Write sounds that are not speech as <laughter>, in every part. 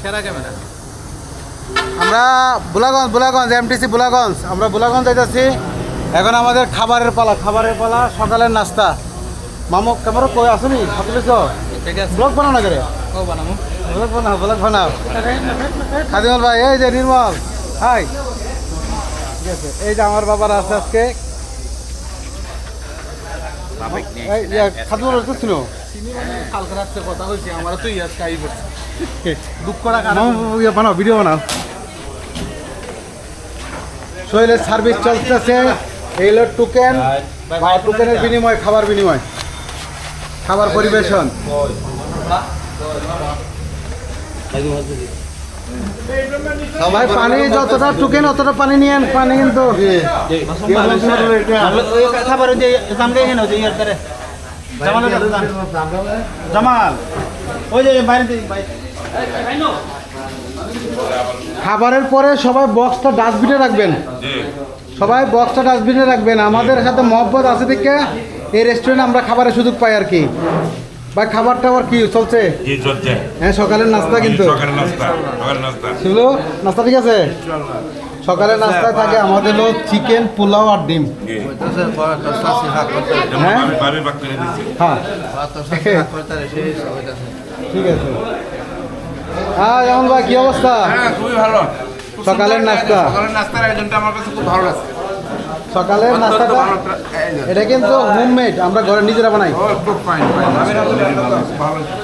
সেরা ক্যামেরা। আমরা বুলাগঞ্জ বুলাগঞ্জ এমটিসি বুলাগঞ্জ। আমরা বুলাগঞ্জ যাইতেছি। এখন আমাদের খাবারের পালা খাবারের পালা সকালের নাস্তা। মামু ক্যামেরা কই আসুনি তো ব্লগ বানাও না করে? বানাবো ব্লগ বানাও ব্লগ বানাও। খাদিমল ভাই এই যে নির্মল হাই। ঠিক আছে এই যে আমার বাবার আছে আজকে। খাদিমুল কালকে রাত্রে কথা হয়েছে আমার তো ইয়ার খাই পড়ছে দুঃখ রাখা মামু ইয়ে বানাও ভিডিও বানাও। শৈলের সার্ভিস চলতেছে এই হলো টুকেন বা টুকেনের বিনিময় খাবার বিনিময়। খাবার পরিবেশন। সবাই পানি যতটা টুকেন অতটা পানি নিয়েন পানি কিন্তু খাবার করে? জামাল ওই যে বাইরে। খাবারের পরে সবাই বক্সটা ডাস্টবিনে রাখবেন। সবাই বক্সটা ডাস্টবিনে রাখবেন। আমাদের সাথে মহব্বত আছে দেখে এই রেস্টুরেন্টে আমরা খাবারের সুযোগ পাই আর কি। ভাই খাবার টাবার কি? চলছে? হ্যাঁ সকালের নাস্তা কিন্তু। নাস্তা। ঠিক আছে? সকালের নাস্তায় থাকে আমাদের হলো চিকেন পোলাও আর ডিম। হ্যাঁ? হ্যাঁ। <laughs> ঠিক আছে। হ্যাঁ যেমন ভাই কি অবস্থা? হ্যাঁ খুবই ভালো। সকালের নাস্তা। সকালের নাস্তার আয়োজনটা আমার কাছে খুব ভালো লাগছে। সকালের নাস্তাটা। এটা কিন্তু হোমমেড আমরা ঘরে নিজেরা বানাই। ফাইন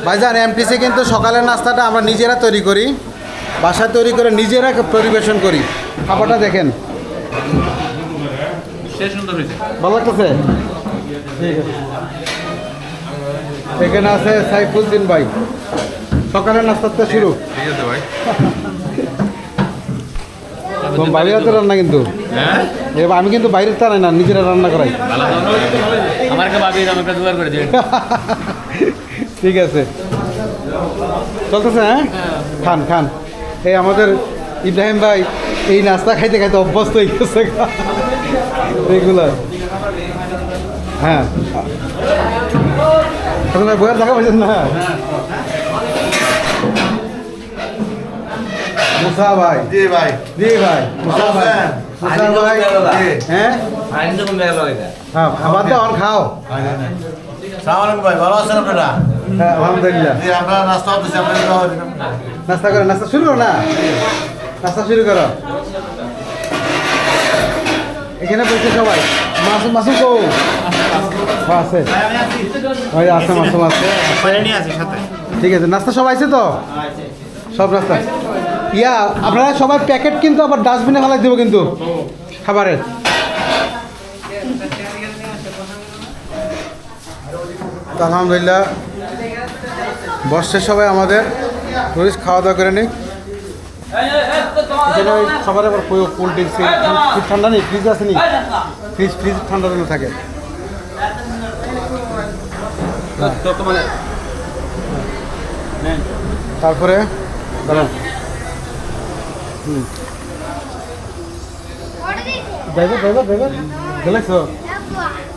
ভাইজান এমটিসি কিন্তু সকালের নাস্তাটা আমরা নিজেরা তৈরি করি বাসায় তৈরি করে নিজেরা পরিবেশন করি। খাবারটা দেখেন। ভালো লাগতেছে? ঠিক আছে এখানে আছে সাইফুদ্দিন ভাই। সকালের নাস্তাতে শুরু। ঠিক আছে ভাই। তোমার বাইরে হাতে রান্না কিন্তু? হ্যাঁ? এবার আমি কিন্তু বাইরের টানাই না নিজেরা রান্না করাই। আমার করে <laughs> ঠিক আছে। চলতেছে হ্যাঁ? খান খান। এই আমাদের ইব্রাহিম ভাই এই নাস্তা খাইতে খাইতে অভ্যস্ত হয়ে গেছে। রেগুলার। হ্যাঁ। ভাই বইয়ের দেখা পাইছেন না? মুসা ভাই। জি ভাই। জি ভাই মুসা ভাই। মুসা ভাই হ্যাঁ? হ্যাঁ খাবার দাও আর খাও। সালাম আলাইকুম ভাই ভালো আছেন আপনারা? হ্যাঁ আলহামদুলিল্লাহ। জি আমরা নাস্তা নাস্তা করো নাস্তা শুরু করো না? নাস্তা শুরু করো। এখানে বসে সবাই। মাসুম মাসুম কো? আছে। ওই যে আছে মাসুম আছে। নিয়ে ঠিক আছে নাস্তা সব আছে তো? সব নাস্তা। ইয়া আপনারা সবাই প্যাকেট কিন্তু আবার ডাস্টবিনে ফেলাই দেবো কিন্তু খাবারের আলহামদুলিল্লাহ বর্ষের সবাই আমাদের। টুরিস্ট খাওয়া দাওয়া করে নিই এখানে ওই সবার আবার কোল্ড ড্রিঙ্কস ফ্রিজ ঠান্ডা নেই ফ্রিজ আসেনি ফ্রিজ ফ্রিজ ঠান্ডা জন্য থাকে। তারপরে দাঁড়ান। Driver driver driver? গেলেছ?